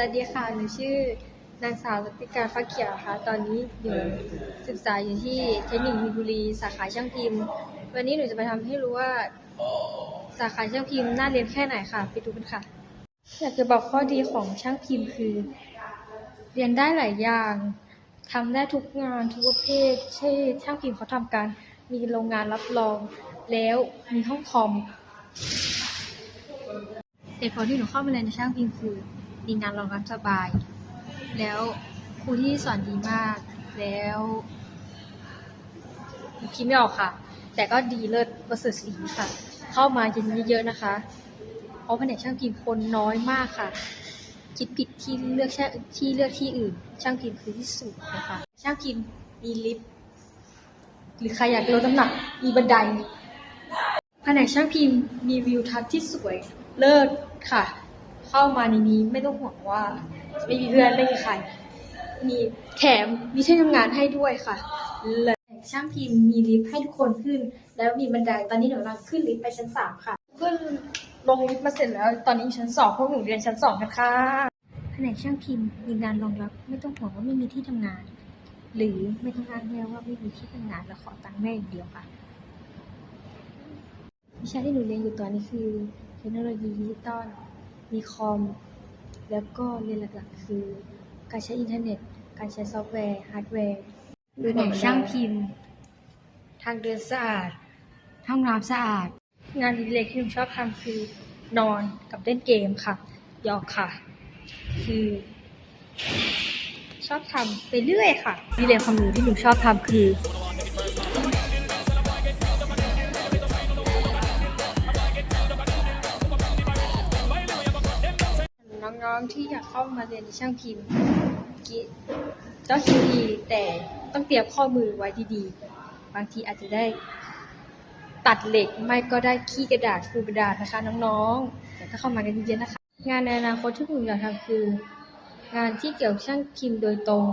วัสดีค่ะ หนูชื่อนางสาวรัติการฟ้าเขียวค่ะ ตอนนี้อยู่ศึกษาอยู่ที่เทคนิคมีบุรี สาขาช่างพิมพ์ วันนี้หนูจะมาทำให้รู้ว่าสาขาช่างพิมพ์น่าเรียนแค่ไหนค่ะ ไปดูกันค่ะ อยากจะบอกข้อดีของช่างพิมพ์คือ เรียนได้หลายอย่างทำได้ทุกงานทุกประเภท เช่นช่างพิมพ์เขาทำการมีโรงงานรับรอง แล้วมีห้องคอมเหตุผลที่หนูเข้ามาเรียนในช่างพิมพ์คือ มีงานรองรับสบาย แล้วครูที่สอนดีมากแล้วคิดไม่ออกค่ะ แต่ก็ดีเลิศประเสริฐสีค่ะ เข้ามาเย็นเยอะๆนะคะ เพราะแผนกช่างพิมพ์คนน้อยมากค่ะ คิดผิดที่เลือกช่างที่เลือกที่อื่น ช่างพิมพ์คือที่สุดนะคะ ช่างพิมพ์มีลิฟต์หรือใครอยากลดน้ำหนักมีบันไดแผนกช่างพิมพ์มีวิวทัศน์ที่สวยเลิศค่ะ เข้ามาในนี้ไม่ต้องห่วงว่าไม่มีเพื่อนไม่มีใคร มีแถมมีที่ทำงานให้ด้วยค่ะเลิศแผนกช่างพิมพ์มีลิฟต์ให้ทุกคนขึ้น แล้วมีบันไดตอนนี้หนูกำลังขึ้นลิฟต์ไปชั้นสามค่ะ ขึ้นลงลิฟต์มาเสร็จแล้ว ตอนนี้ชั้นสองพวกหนูเรียนชั้นสองกันค่ะแผนกช่างพิมพ์มีงานรองรับไม่ต้องห่วงว่าไม่มีที่ทำงาน หรือไม่ต้องอ้างแม่ว่าไม่มีที่ทำงานแล้วขอตังค์แม่อย่างเดียวค่ะวิชาที่หนูเรียนอยู่ตอนนี้คือเทคโนโลยีดิจิตอล มีคอม แล้วก็เรียนหลักๆ คือ การใช้อินเทอร์เน็ต การใช้ซอฟต์แวร์ฮาร์ดแวร์ดูหนังช่างพิมพ์ ทางเดินสะอาดห้องน้ำสะอาด งานอดิเรกที่หนูชอบทำคือนอนกับเล่นเกมค่ะหยอกค่ะ คือ ชอบทำไปเรื่อยค่ะวิเรียนความรู้ที่หนูชอบทำคือ น้องที่อยากเข้ามาเรียนในช่างพิมพ์กิก็คิดดีแต่ต้องเตรียมข้อมือไว้ดีๆ บางทีอาจจะได้ตัดเหล็กไม่ก็ได้ขี้กระดาษฟูกระดาษนะคะน้องๆแต่ถ้าเข้ามากันเยอะๆนะคะ งานในอนาคตที่ผมอยากทำคือ งานที่เกี่ยวช่างพิมพ์โดยตรง